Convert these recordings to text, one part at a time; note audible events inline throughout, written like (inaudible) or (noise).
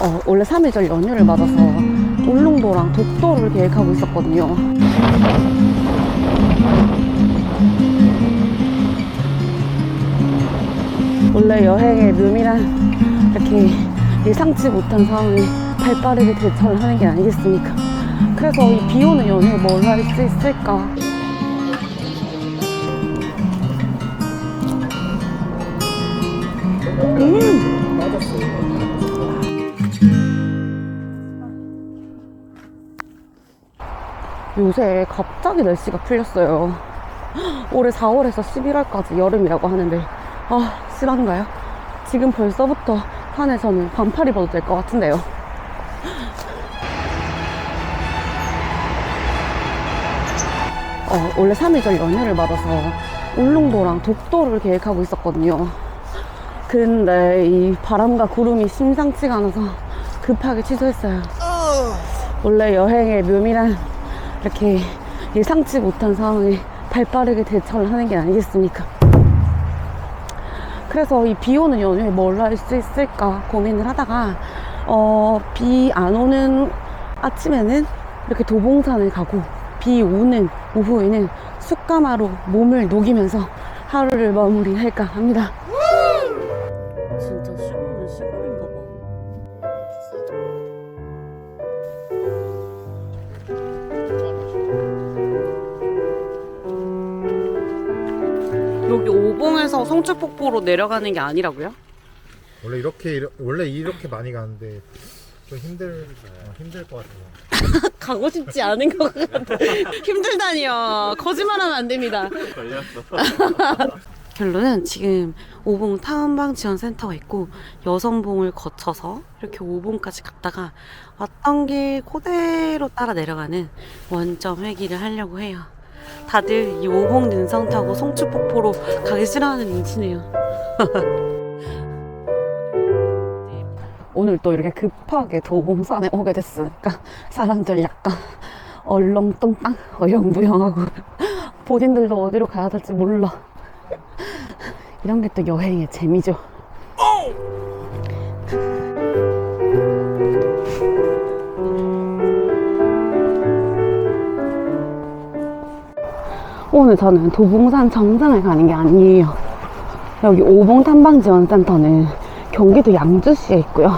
어, 원래 3일절 연휴를 맞아서 울릉도랑 독도를 계획하고 있었거든요. 원래 여행의 묘미란 이렇게 예상치 못한 상황에 발 빠르게 대처를 하는 게 아니겠습니까? 그래서 이 비 오는 연휴에 뭘할 수 있을까? 요새 갑자기 날씨가 풀렸어요. 올해 4월에서 11월까지 여름이라고 하는데, 아, 실한가요? 지금 벌써부터 산에서는 반팔 입어도 될 것 같은데요. 어, 원래 3일절 연휴를 맞아서 울릉도랑 독도를 계획하고 있었거든요. 근데 이 바람과 구름이 심상치가 않아서 급하게 취소했어요. 원래 여행의 묘미란 이렇게 예상치 못한 상황에 발 빠르게 대처를 하는 게 아니겠습니까? 그래서 이 비 오는 연휴에 뭘 할 수 있을까 고민을 하다가 어, 비 안 오는 아침에는 이렇게 도봉산을 가고 비 오는 오후에는 숯가마로 몸을 녹이면서 하루를 마무리할까 합니다. 성주폭포로 내려가는 게 아니라고요? 원래 이렇게 이러- 원래 이렇게 많이 가는데 좀 힘들 어, 힘들 것 같아요. (laughs) 가고 싶지 않은 것 같아. (laughs) 힘들다니요. 거짓말하면 안 됩니다. (laughs) 결론은 지금 오봉 타운방 지원센터가 있고 여성봉을 거쳐서 이렇게 오봉까지 갔다가 왔던 길 그대로 따라 내려가는 원점 회기를 하려고 해요. 다들 이 오봉 능성 타고 송추폭포로 가기 싫어하는 눈치네요. 오늘 또 이렇게 급하게 도봉산에 오게 됐으니까 사람들 약간 얼렁뚱땅 어영부영하고 본인들도 어디로 가야 될지 몰라 이런 게 또 여행의 재미죠 오늘 저는 도봉산 정상을 가는 게 아니에요 여기 오봉 탐방지원센터는 경기도 양주시에 있고요.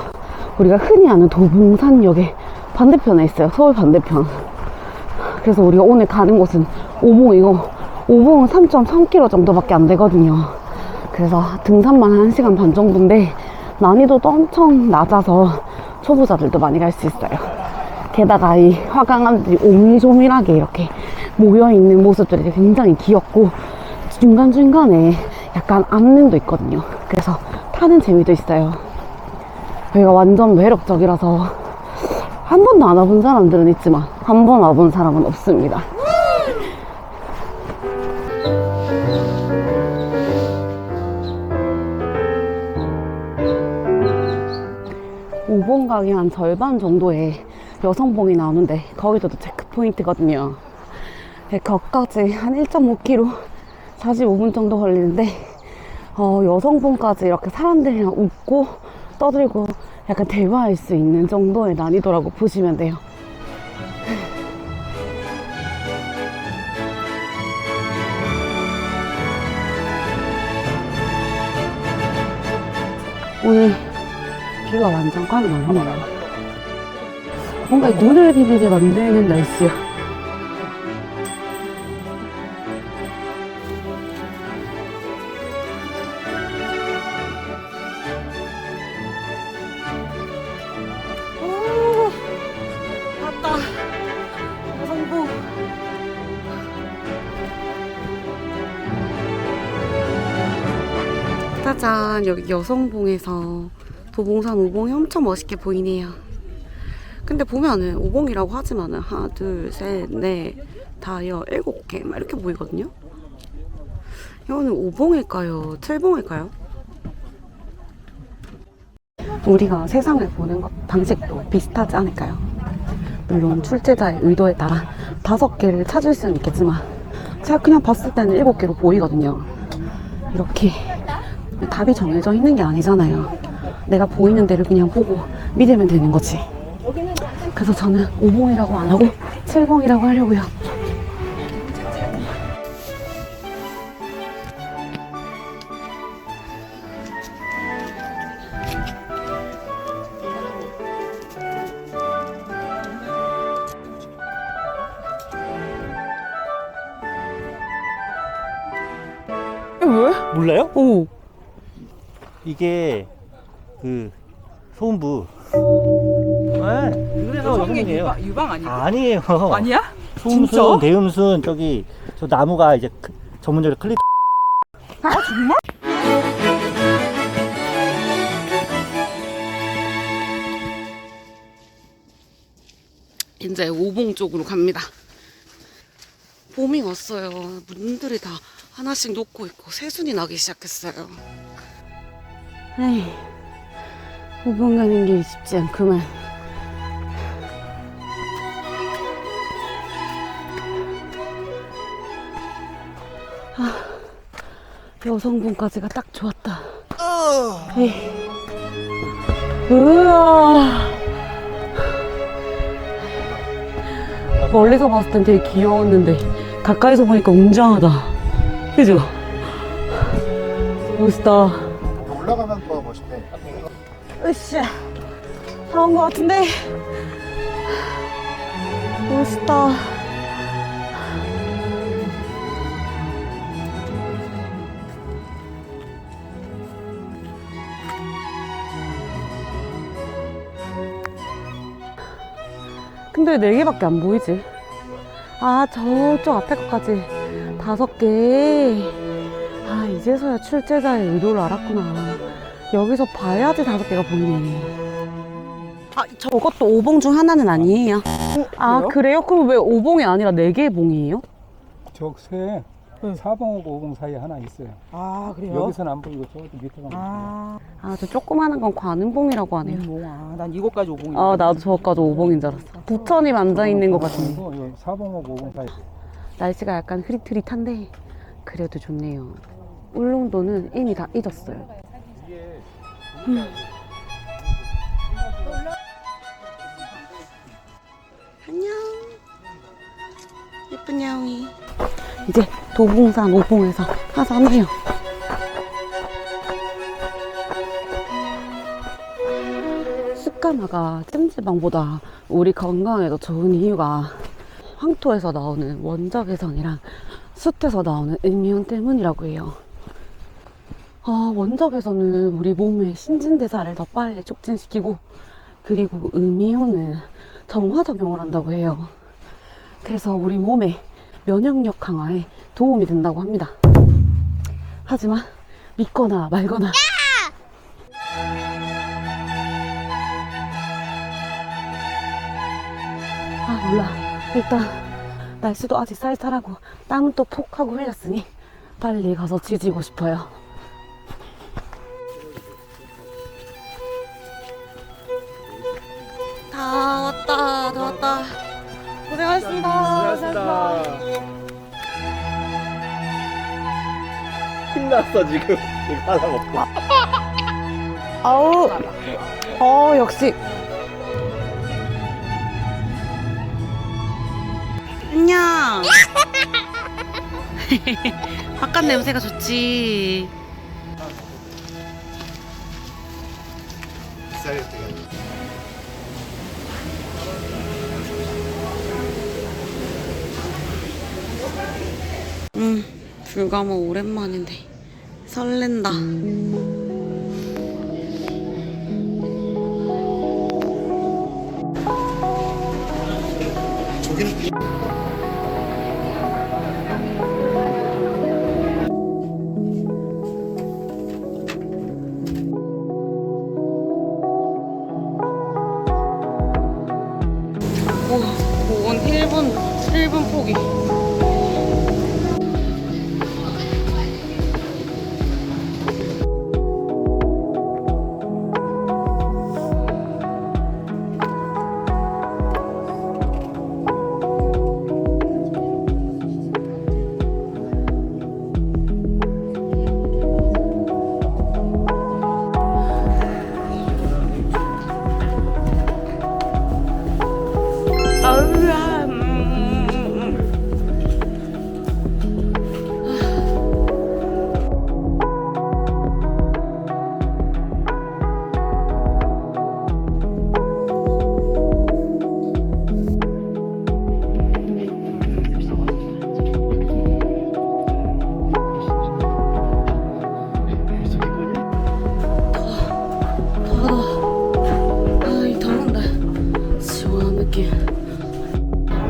우리가 흔히 아는 도봉산역의 반대편에 있어요. 서울 반대편. 그래서 우리가 오늘 가는 곳은 오봉이고 오봉은 3.3km 정도밖에 안 되거든요. 그래서 등산만 한 1시간 반 정도인데 난이도도 엄청 낮아서 초보자들도 많이 갈 수 있어요. 게다가 이 화강암들이 오밀조밀하게 이렇게 모여있는 모습들이 굉장히 귀엽고 중간중간에 약간 암릉도 있거든요. 그래서 타는 재미도 있어요. 여기가 완전 매력적이라서 한 번도 안 와본 사람들은 있지만 한 번 와본 사람은 없습니다. 오봉 가기 한 절반 정도의 여성봉이 나오는데 거기도 체크 포인트거든요. 네, 거기까지 한 1.5km 45분 정도 걸리는데 어, 여성분까지 이렇게 사람들이랑 웃고 떠들고 약간 대화할 수 있는 정도의 난이도라고 보시면 돼요. 오늘 비가 완전 꽉 나네요. 뭔가 눈을 비비게 만드는 날씨야. 짜잔, 여기 여성봉에서 도봉산 오봉이 엄청 멋있게 보이네요. 근데 보면은 오봉이라고 하지만은 하나, 둘, 셋, 넷, 다 여, 일곱 개 막 이렇게 보이거든요. 이거는 오봉일까요? 칠봉일까요? 우리가 세상을 보는 것, 방식도 비슷하지 않을까요? 물론 출제자의 의도에 따라 다섯 개를 찾을 수는 있겠지만 제가 그냥 봤을 때는 일곱 개로 보이거든요. 이렇게 답이 정해져 있는 게 아니잖아요. 내가 보이는 데를 그냥 보고 믿으면 되는 거지. 그래서 저는 50이라고 안 하고 70이라고 하려고요. 왜? 몰라요? 오. 이게 그 소음부. 네, 그래서 성에 여성이에요. 유방, 유방 아니고 아니에요. 아니야? 소음순, 진짜? 대음순 저기 저 나무가 이제 크- 전문적으로 클릭. 이제 오봉 쪽으로 갑니다. 봄이 왔어요. 문들이 다 하나씩 녹고 있고 새순이 나기 시작했어요. 에이, 오봉 가는 게 쉽지 않구만. 아, 여성분까지가 딱 좋았다. 에이. 으아. 멀리서 봤을 땐 되게 귀여웠는데 가까이서 보니까 웅장하다. 그죠? 멋있다. 으쌰. 다 온 것 같은데. 멋있다. 근데 네 개밖에 안 보이지? 아, 저쪽 앞에 것까지 다섯 개. 아, 이제서야 출제자의 의도를 알았구나. 여기서 봐야지 다섯 개가 보이네. 아, 저것도 오봉 중 하나는 아니에요. 아, 그래요? 그럼 왜 오봉이 아니라 네 개의 봉이에요? 적새 사봉하고 오봉 사이에 하나 있어요. 아 그래요? 여기서는 안 보이고 저기 밑에 가면 아, 아, 저 조그마한 건 관음봉이라고 하네요. 뭐, 아, 난 이거까지 오봉이 아, 나도 저거까지 오봉인 줄 알았어. 부처님 앉아 있는 것 같은데. 여기 사봉하고 오봉 사이. 날씨가 약간 흐릿흐릿한데, 그래도 좋네요. 울릉도는 이미 다 잊었어요. 음. 안녕. 예쁜 야옹이. 이제 도봉산 오봉에서 하산해요. 숯가마가 찜질방보다 우리 건강에 더 좋은 이유가 황토에서 나오는 원적외선이랑 숯에서 나오는 음이온 때문이라고 해요. 아, 원적외선은 우리 몸의 신진대사를 더 빨리 촉진시키고 그리고 음이온은 정화 작용을 한다고 해요. 그래서 우리 몸의 면역력 강화에 도움이 된다고 합니다. 하지만 믿거나 말거나 아 몰라 일단 날씨도 아직 쌀쌀하고 땀은 또 폭 하고 흘렸으니 빨리 가서 지지고 싶어요 왔다. 다 왔다. 고생하셨습니다. 고생하셨습니다. 힘났어 지금. 이거 하나 먹고. (laughs) 아우. 어 역시. 안녕. (laughs) 바깥 냄새가 좋지 불가모 오랜만인데 설렌다. 저기는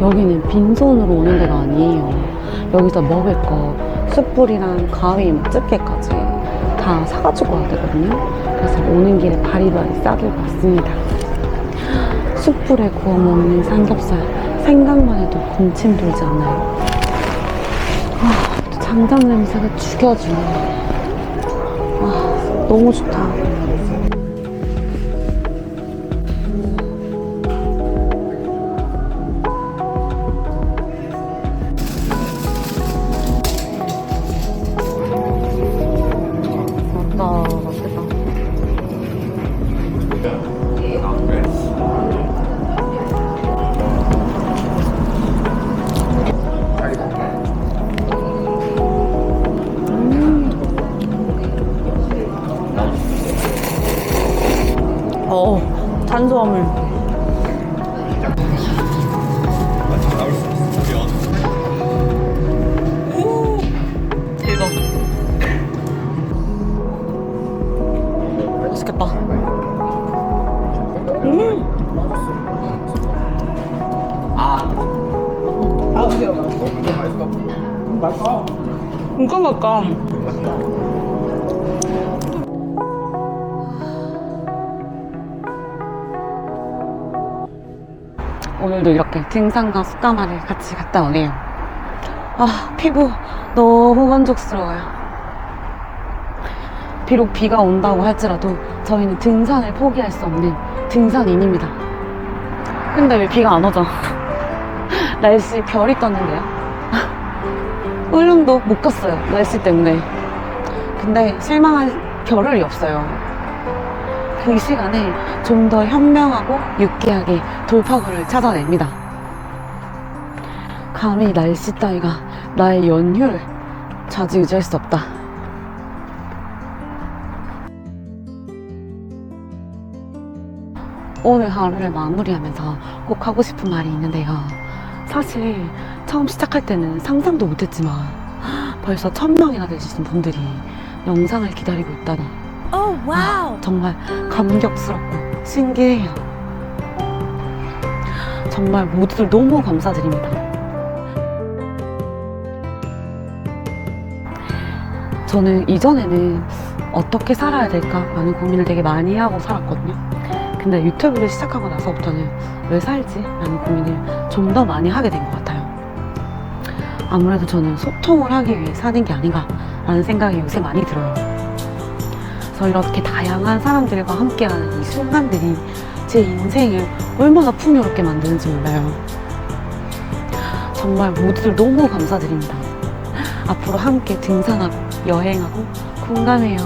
여기는 빈손으로 오는 데가 아니에요. 여기서 먹을 거, 숯불이랑 가위, 뭐 집게까지 다 사가지고 와야 되거든요. 그래서 오는 길에 바리바리 싸들고 왔습니다. 숯불에 구워 먹는 삼겹살. 생각만 해도 군침 돌지 않아요. 아, 또 장작 냄새가 죽여주네. 아, 너무 좋다. 탄수화물. 대박. 맛있겠다. 음. 이거 맛까 오늘도 이렇게 등산과 습관화를 같이 갔다 오네요. 아, 피부 너무 만족스러워요. 비록 비가 온다고 할지라도 저희는 등산을 포기할 수 없는 등산인입니다. 근데 왜 비가 안 오죠? (laughs) 날씨 별이 떴는데요. (laughs) 울릉도 못 갔어요. 날씨 때문에. 근데 실망할 겨를이 없어요. 그 시간에 좀 더 현명하고 유쾌하게 돌파구를 찾아냅니다. 감히 날씨 따위가 나의 연휴를 좌지우지할 수 없다. 오늘 하루를 마무리하면서 꼭 하고 싶은 말이 있는데요. 사실 처음 시작할 때는 상상도 못했지만 벌써 천 명이나 되신 분들이 영상을 기다리고 있다니 아, 정말 감격스럽고 신기해요. 정말 모두들 너무 감사드립니다. 저는 이전에는 어떻게 살아야 될까 라는 고민을 되게 많이 하고 살았거든요. 근데 유튜브를 시작하고 나서부터는 왜 살지? 라는 고민을 좀 더 많이 하게 된 것 같아요. 아무래도 저는 소통을 하기 위해 사는 게 아닌가 라는 생각이 요새 많이 들어요. 그래서 이렇게 다양한 사람들과 함께하는 이 순간들이 제 인생을 얼마나 풍요롭게 만드는지 몰라요. 정말 모두들 너무 감사드립니다. 앞으로 함께 등산하고 여행하고 공감해요.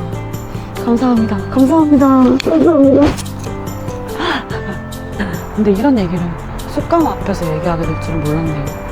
감사합니다. 감사합니다. 감사합니다. (laughs) 근데 이런 얘기를 숯감 앞에서 얘기하게 될 줄은 몰랐네요.